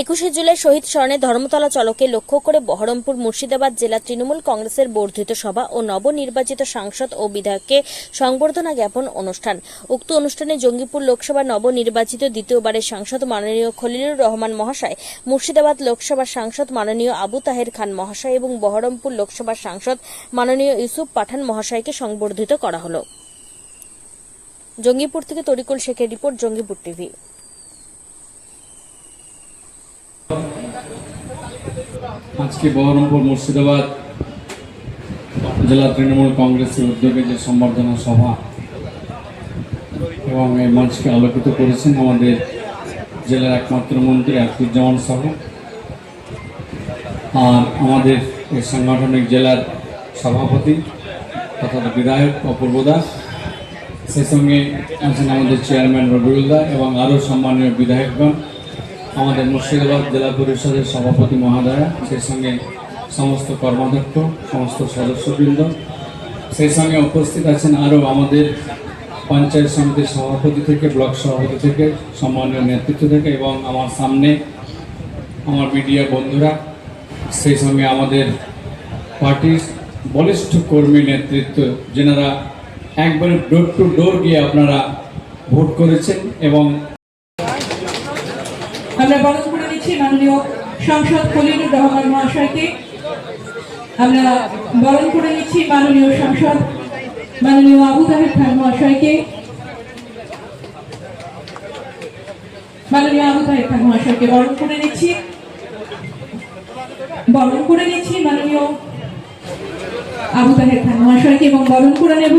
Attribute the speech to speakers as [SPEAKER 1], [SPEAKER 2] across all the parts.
[SPEAKER 1] একুশে জুলাই শহীদ স্মরণে ধর্মতলা চলকে লক্ষ্য করে বহরমপুর মুর্শিদাবাদ জেলা তৃণমূল কংগ্রেসের বর্ধিত সভা ও নবনির্বাচিত সাংসদ ও বিধায়ককে সংবর্ধনা জ্ঞাপন অনুষ্ঠান। উক্ত অনুষ্ঠানে জঙ্গিপুর লোকসভা নবনির্বাচিত দ্বিতীয়বারের সাংসদ মাননীয় খলিলুর রহমান মহাশয়, মুর্শিদাবাদ লোকসভার সাংসদ মাননীয় আবু তাহের খান মহাশয় এবং বহরমপুর লোকসভার সাংসদ মাননীয় ইউসুফ পাঠান মহাশয়কে সংবর্ধিত করা হল। জঙ্গিপুর থেকে তরিকুল শেখের রিপোর্ট, জঙ্গিপুর টিভি।
[SPEAKER 2] আজকে বহরমপুর মুর্শিদাবাদ জেলা তৃণমূল কংগ্রেসের উদ্যোগে যে সম্বর্ধনা সভা এবং এই মঞ্চকে আলোকিত করেছেন আমাদের জেলার একমাত্র মন্ত্রী আকিরুজ্জামান সাহু আর আমাদের এই সাংগঠনিক জেলার সভাপতি তথা বিধায়ক অপূর্ব দাস। সেই সঙ্গে আছেন আমাদের চেয়ারম্যান রবিউল দা এবং আরও সম্মানীয় বিধায়কগণ। আমাদের মুর্শিদাবাদ জেলা পরিষদের সভাপতি মহাদয়া, সেই সঙ্গে সমস্ত কর্মাধ্যক্ষ, সমস্ত সদস্যবৃন্দ। সেই সঙ্গে উপস্থিত আছেন আরও আমাদের পঞ্চায়েত সমিতির সভাপতি থেকে, ব্লক সভাপতি থেকে, সম্মানীয় নেতৃত্ব থেকে এবং আমার সামনে আমার মিডিয়া বন্ধুরা, সেই সঙ্গে আমাদের পার্টির বলিষ্ঠ কর্মী নেতৃত্ব, যেনারা একবারে ডোর টু ডোর গিয়ে আপনারা ভোট করেছেন এবং
[SPEAKER 3] আমরা বরণ করে নিচ্ছি মাননীয় সংসদ খলিলুর রহমান মহাশয়কে। আমরা বরণ করে নিচ্ছি মাননীয় সংসদ, মাননীয় আবু তাহের খান মহাশয়কে। মাননীয় আবু তাহের খান মহাশয়কে বরণ করে নিচ্ছি। বরণ করে নিচ্ছি মাননীয় আবু তাহের খান মহাশয়কে এবং বরণ করে নেব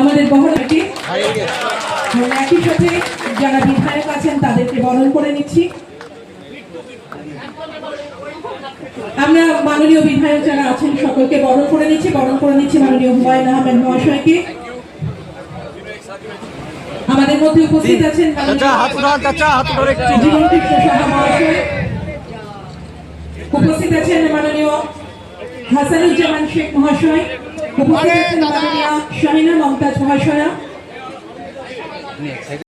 [SPEAKER 3] আমাদের বহরকে একই সাথে যারা বিধায়ক আছেন তাদেরকে বরণ করে নিচ্ছি। আমরা মাননীয় বিধায়ক যারা আছেন সকলকে বরণ করে নিচ্ছি বরণ করে নিচ্ছি মাননীয় হুমায়ুন আহমেদ মহাশয়কে। আমাদের মধ্যে উপস্থিত আছেন উপস্থিত আছেন মাননীয় হাসানুজ্জামান শেখ মহাশয়। উপস্থিত আছেন মাননীয় শাহিনা মমতাজ মহাশয়া।